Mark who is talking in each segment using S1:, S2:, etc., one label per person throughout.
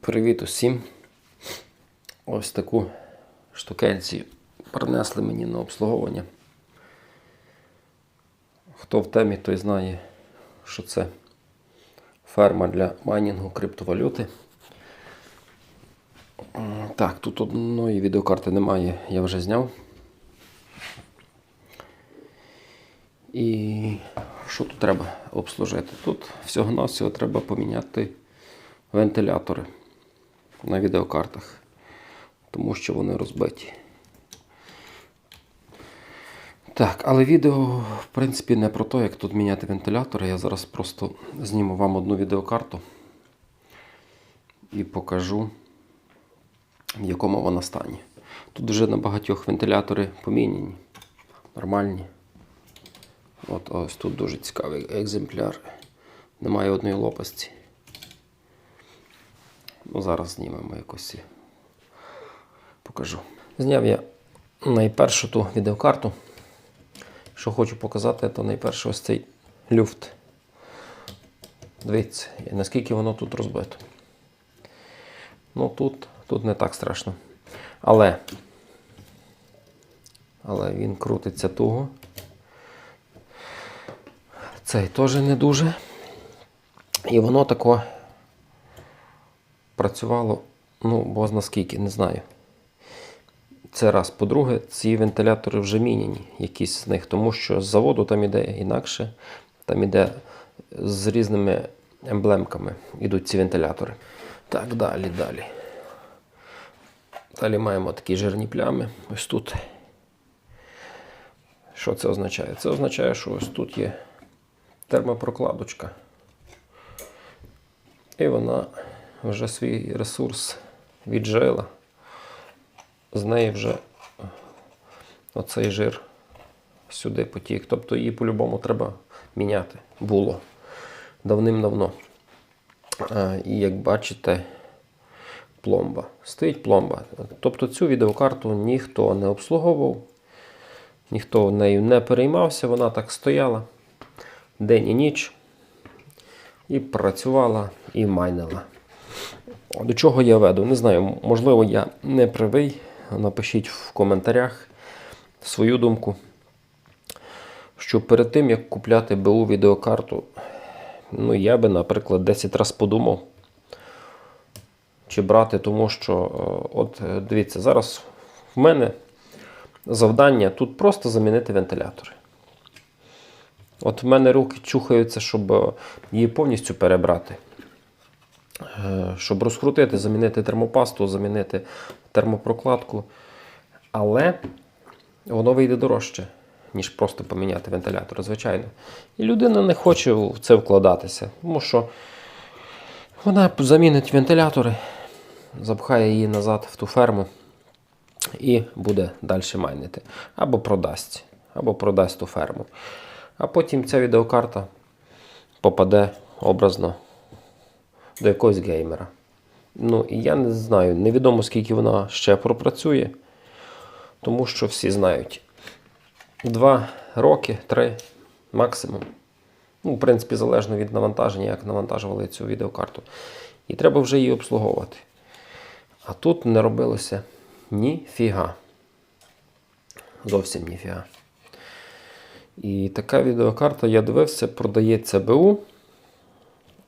S1: Привіт усім. Ось таку штукенцію принесли мені на обслуговування. Хто в темі, той знає, що це ферма для майнінгу криптовалюти. Так, тут одної відеокарти немає, я вже зняв. І що тут треба обслужити? Тут всього-навсього треба поміняти вентилятори на відеокартах, тому що вони розбиті. Так, але відео, в принципі, не про те, як тут міняти вентилятори. Я зараз просто зніму вам одну відеокарту і покажу, в якому вона стані. Тут вже на багатьох вентилятори поміняні, нормальні. От ось тут дуже цікавий екземпляр. Немає одної лопасті. Ну, зараз знімемо якось і покажу. Зняв я найпершу ту відеокарту. Що хочу показати, то найперше ось цей люфт. Дивіться, наскільки воно тут розбито. Ну тут, тут не так страшно. Але, але він крутиться туго. Цей теж не дуже. І воно тако працювало, ну, бо наскільки, не знаю. Це раз. По-друге, ці вентилятори вже міняні, якісь з них, тому що з заводу там іде інакше, там іде з різними емблемками йдуть ці вентилятори. Так, далі, далі. Далі маємо такі жирні плями. Ось тут. Що це означає? Це означає, що ось тут є термопрокладочка. І вона вже свій ресурс віджила. З неї вже оцей жир сюди потік. Тобто її по-любому треба міняти. Було давним-давно. І як бачите, пломба. Стоїть пломба. Тобто цю відеокарту ніхто не обслуговував, ніхто нею не переймався, вона так стояла день і ніч. І працювала, і майнила. До чого я веду? Не знаю, можливо, я не правий. Напишіть в коментарях свою думку. Що перед тим, як купляти БУ відеокарту, ну, я би, наприклад, 10 разів подумав, чи брати, тому що, е, от е, дивіться, зараз в мене завдання тут просто замінити вентилятори. От в мене руки чухаються, щоб е, її повністю перебрати. Е, Щоб розкрутити, замінити термопасту, замінити термопрокладку. Але воно вийде дорожче, ніж просто поміняти вентилятор, звичайно. І людина не хоче в це вкладатися, тому що вона замінить вентилятори, запхає її назад в ту ферму і буде далі майнити. Або продасть, або продасть ту ферму. А потім ця відеокарта попаде образно до якогось геймера. Ну, і я не знаю, невідомо скільки вона ще пропрацює, тому що всі знають. Два роки, три максимум. Ну, в принципі, залежно від навантаження, як навантажували цю відеокарту. І треба вже її обслуговувати. А тут не робилося ніфіга. Зовсім ніфіга. І така відеокарта, я дивився, продається БУ.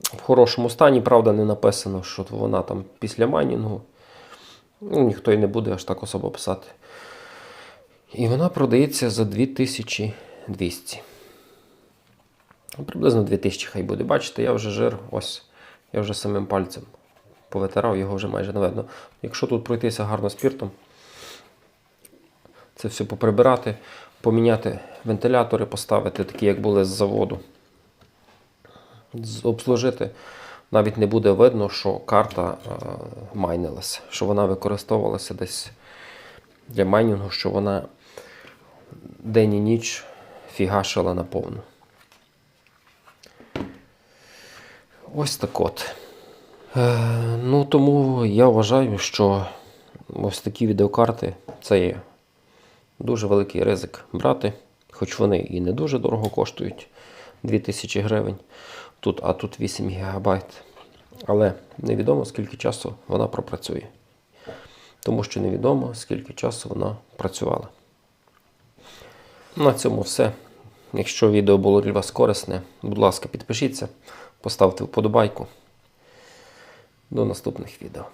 S1: В хорошому стані, правда, не написано, що вона там після майнінгу. Ну, ніхто і не буде аж так особо писати. І вона продається за 2200. Ну, Приблизно 2000 хай буде. Бачите, я вже жир, ось, я вже самим пальцем повитирав, його вже майже не видно. Якщо тут пройтися гарно спіртом, це все поприбирати, поміняти вентилятори, поставити такі, як були з заводу. Обслужити. Навіть не буде видно, що карта е, майнилася, що вона використовувалася десь для майнінгу, що вона день і ніч фігашила наповну. Ось так от. Е, ну тому я вважаю, що ось такі відеокарти це є дуже великий ризик брати, хоч вони і не дуже дорого коштують 2000 гривень. Тут, а тут 8 ГБ. Але невідомо, скільки часу вона пропрацює. Тому що невідомо, скільки часу вона працювала. На цьому все. Якщо відео було для вас корисне, будь ласка, підпишіться, поставте вподобайку. До наступних відео.